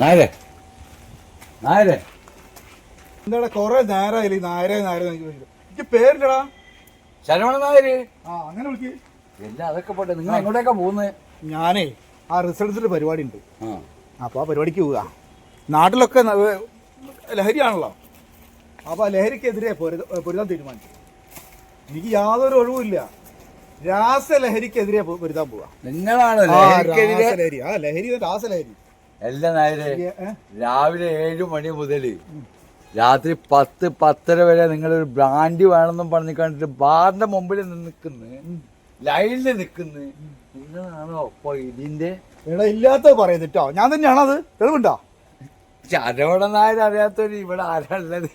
നായരെ. നായരെ. എന്താടാ കൊറേ നേരായില്ലേ നായരെ നായരെ എനിക്ക് പേരില്ലടാ. ശരവണ നായര്. ആ അങ്ങനെ വിളിക്ക്. എല്ലാം അതൊക്കെ പോട്ടെ. നിങ്ങൾ എങ്ങോട്ടേക്കാ പോകുന്നത് ഞാനേ ആ റിസൾട്ടിന്റെ പരിപാടി ഉണ്ട് അപ്പോൾ ആ പരിപാടിക്ക് പോവുക നാട്ടിലൊക്കെ ലഹരിയാണല്ലോ. അപ്പോൾ ആ ലഹരിക്കെതിരെ പൊരുത- പൊരുതാൻ തീരുമാനിച്ചു. എനിക്ക് യാതൊരു ഒഴിവുമില്ല. രാസലഹരിക്കെതിരെ പൊരുതാൻ പോവാ. നിങ്ങളാണ് ലഹരി ആ ലഹരി രാസലഹരി. എല്ലാ ഏ? രാവിലെ ഏഴ് മണി മുതൽ രാത്രി പത്ത് പത്തര വരെ നിങ്ങളൊരു ബ്രാൻഡ് വേണമെന്നും പറഞ്ഞു കണ്ടിട്ട് ബാറിന്റെ മുമ്പിൽ നിൽക്കുന്നു ലൈനിൽ നിൽക്കുന്നു. നിങ്ങളാണോ അപ്പൊ ഇതിന്റെ എടാ ഇല്ലാത്ത പറയുന്നിട്ടോ ഞാൻ തന്നെയാണത് തെളിവുണ്ടോ ശരവണ നായർ അറിയാത്തവര് ഇവിടെ ആരാളുള്ളത്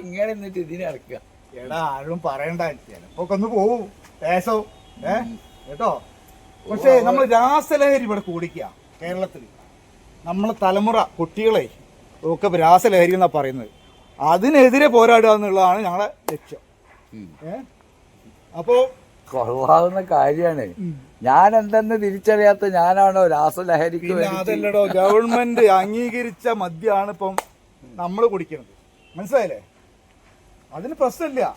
ഇങ്ങനെ എന്നിട്ട് ഇതിനെ ഇറക്കുക. എടാ ആരും പറയണ്ട. ചിലപ്പോ ഒന്ന് പോവും. ദേശവും ഏ? കേട്ടോ? പക്ഷേ നമ്മൾ രാസലഹരി ഇവിടെ കൂടിക്കുക കേരളത്തിൽ നമ്മളെ തലമുറ കുട്ടികളെ ഒക്കെ രാസലഹരി എന്നാ പറയുന്നത്. അതിനെതിരെ പോരാടുക എന്നുള്ളതാണ് ഞങ്ങളെ ലക്ഷ്യം. ഏ? അപ്പോ കൊള്ളാവുന്ന കാര്യമാണ്. ഞാൻ എന്തെന്ന് തിരിച്ചറിയാത്ത ഞാനാണോ രാസലഹരിക്ക് അതല്ലടോ ഗവൺമെന്റ് അംഗീകരിച്ച മദ്യമാണ് ഇപ്പം നമ്മൾ കുടിക്കുന്നത് മനസ്സിലായില്ലേ? അതിന് പ്രശ്നമില്ല.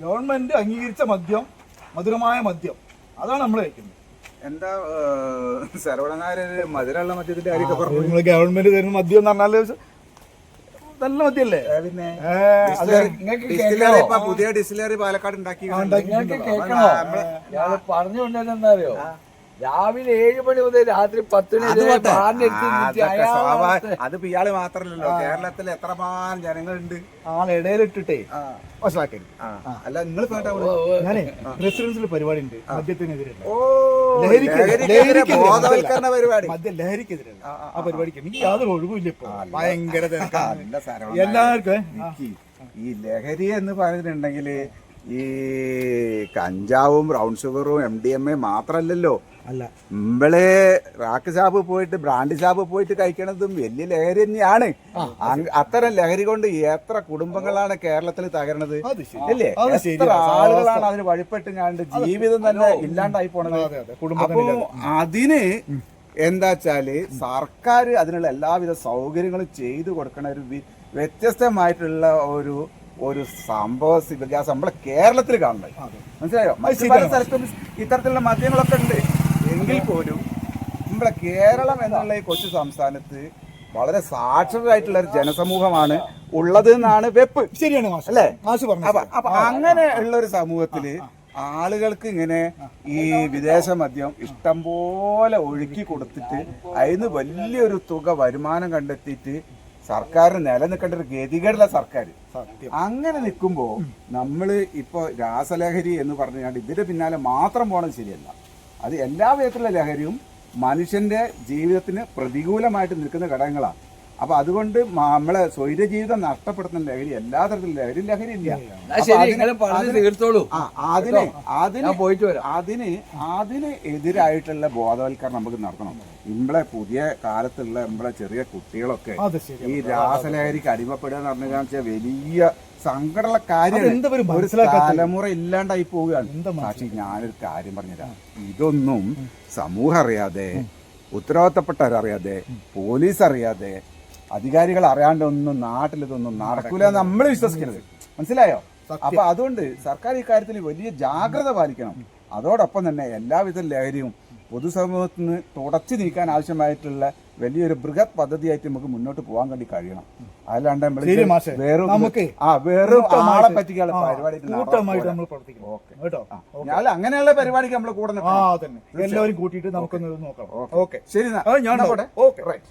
ഗവൺമെന്റ് അംഗീകരിച്ച മദ്യം മധുരമായ മദ്യം. അതാണ് നമ്മൾ കഴിക്കുന്നത്. എന്താ സർവണനാര് മധുരമുള്ള മദ്യത്തിന്റെ കാര്യമൊക്കെ പറഞ്ഞു? നിങ്ങൾ ഗവൺമെന്റ് തരുന്ന മദ്യം എന്ന് പറഞ്ഞാൽ നല്ല മദ്യല്ലേ പിന്നെ ഡിസ്റ്റിലറി പുതിയ ഡിസ്റ്റിലറി പാലക്കാട് ഉണ്ടാക്കി. നിങ്ങൾക്ക് രാവിലെ ഏഴ് മണി മുതൽ രാത്രി പത്ത്. മണി വരെ ബാറിനെടുത്ത് നിർത്തി അയാളെ അതിപ്പോ ഇയാൾ മാത്രല്ലല്ലോ കേരളത്തിൽ എത്രമാനം ജനങ്ങളുണ്ട്. ആളിടയിലിട്ടിട്ടേ വഷളാക്കരുത്. അല്ല നിങ്ങൾ ഞാനേ റെസിഡൻസിൽ പരിപാടി ഉണ്ട് മദ്യത്തിനെതിരെ ബോധവൽക്കരണ പരിപാടി. മദ്യ ലഹരിക്കെതിരെ ആ പരിപാടിക്ക്. എനിക്ക് യാതൊരു ഒഴിവില്ല ഇപ്പൊ. ഭയങ്കര എല്ലാവർക്കും ഈ- ഈ ലഹരി എന്ന് പറഞ്ഞിട്ടുണ്ടെങ്കിൽ ഈ കഞ്ചാവും ബ്രൗൺ ഷുഗറും എം ഡി എം എ മാത്രല്ലല്ലോ. അല്ല. നമ്മൾ റാക്ക് ഷാപ്പ് പോയിട്ട് ബ്രാൻഡ് ഷാപ്പ് പോയിട്ട് കഴിക്കണതും വലിയ ലഹരി തന്നെയാണ്. അത്തരം ലഹരി കൊണ്ട് എത്ര കുടുംബങ്ങളാണ് കേരളത്തിൽ തകരണത്? അല്ലേ? എത്ര. ആളുകളാണ് അതിന് വഴിപ്പെട്ട് കണ്ട് ജീവിതം തന്നെ ഇല്ലാണ്ടായി പോണത്? കുടുംബം അപ്പോ അതിന് എന്താ വെച്ചാൽ സർക്കാർ അതിനുള്ള എല്ലാവിധ സൗകര്യങ്ങളും ചെയ്തു കൊടുക്കണ ഒരു വ്യത്യസ്തമായിട്ടുള്ള ഒരു ഒരു സംഭവ വികാസം നമ്മളെ കേരളത്തിൽ കാണുന്നത് മനസ്സിലായോ? മറ്റു പല സ്ഥലത്തും ഇത്തരത്തിലുള്ള മദ്യങ്ങളൊക്കെ ഉണ്ട്. എങ്കിൽ പോലും നമ്മളെ കേരളം എന്നുള്ള ഈ കൊച്ചു സംസ്ഥാനത്ത് വളരെ സാക്ഷരരായിട്ടുള്ള ഒരു ജനസമൂഹമാണ് ഉള്ളത് എന്നാണ് വെപ്പ്. ശരിയാണ് അല്ലേ? അപ്പൊ അങ്ങനെ ഉള്ള ഒരു സമൂഹത്തിൽ ആളുകൾക്ക് ഇങ്ങനെ ഈ വിദേശ മദ്യം ഇഷ്ടം പോലെ ഒഴുക്കി കൊടുത്തിട്ട് അതിന് വലിയൊരു തുക വരുമാനം കണ്ടെത്തിയിട്ട് സർക്കാരിന് നിലനിൽക്കേണ്ട ഒരു ഗതികേടുള്ള സർക്കാർ. അങ്ങനെ നിൽക്കുമ്പോൾ നമ്മൾ ഇപ്പോൾ രാസലഹരി എന്ന് പറഞ്ഞുകൊണ്ട് ഇതിന്റെ പിന്നാലെ മാത്രം പോകണം ശരിയല്ല. അത് എല്ലാ വിധത്തിലുള്ള ലഹരിയും മനുഷ്യന്റെ ജീവിതത്തിന് പ്രതികൂലമായിട്ട് നിൽക്കുന്ന ഘടകങ്ങളാണ് അപ്പൊ അതുകൊണ്ട് നമ്മളെ സ്വൈര ജീവിതം നഷ്ടപ്പെടുത്തുന്ന ലഹരി എല്ലാ തരത്തിലും ലഹരി ലഹരി ഇല്ല. അതിന് അതിന് അതിന് പോയിട്ട് അതിന് അതിന് എതിരായിട്ടുള്ള ബോധവൽക്കരണം നമുക്ക് നടത്തണം. നമ്മളെ പുതിയ കാലത്തുള്ള നമ്മളെ ചെറിയ കുട്ടികളൊക്കെ ഈ രാസലഹരിക്ക് അടിമപ്പെടുക എന്ന് പറഞ്ഞു വെച്ചാൽ വലിയ സങ്കടമുള്ള കാര്യം ഒരു? തലമുറ ഇല്ലാണ്ടായി പോവുകയാണ്. പക്ഷേ ഞാനൊരു കാര്യം പറഞ്ഞുതരാം. ഇതൊന്നും സമൂഹം അറിയാതെ ഉത്തരവാദിത്തപ്പെട്ടവരറിയാതെ പോലീസ് അറിയാതെ അധികാരികൾ അറിയാണ്ടൊന്നും നാട്ടിൽ ഇതൊന്നും നടക്കൂല നമ്മൾ വിശ്വസിക്കരുത്. മനസ്സിലായോ? അപ്പൊ അതുകൊണ്ട് സർക്കാർ ഇക്കാര്യത്തിൽ വലിയ ജാഗ്രത പാലിക്കണം. അതോടൊപ്പം തന്നെ എല്ലാവിധ ലഹരിയും പൊതുസമൂഹത്തിൽ നിന്ന് തുടച്ചു നീക്കാൻ ആവശ്യമായിട്ടുള്ള വലിയൊരു ബൃഹത് പദ്ധതിയായിട്ട് നമുക്ക് മുന്നോട്ട് പോകാൻ വേണ്ടി കഴിയണം. അതല്ലാണ്ട് നമ്മൾ വെറും ആ വെറും ആളെ പറ്റിക്കാനുള്ള പരിപാടി ഞാൻ അങ്ങനെയുള്ള പരിപാടിക്ക് നമ്മൾ കൂടെ എല്ലാവരും കൂട്ടിയിട്ട് നമുക്കൊന്ന് നോക്കാം ഓക്കെ. ശരി ഞാൻ. ഓക്കെ. റൈറ്റ്.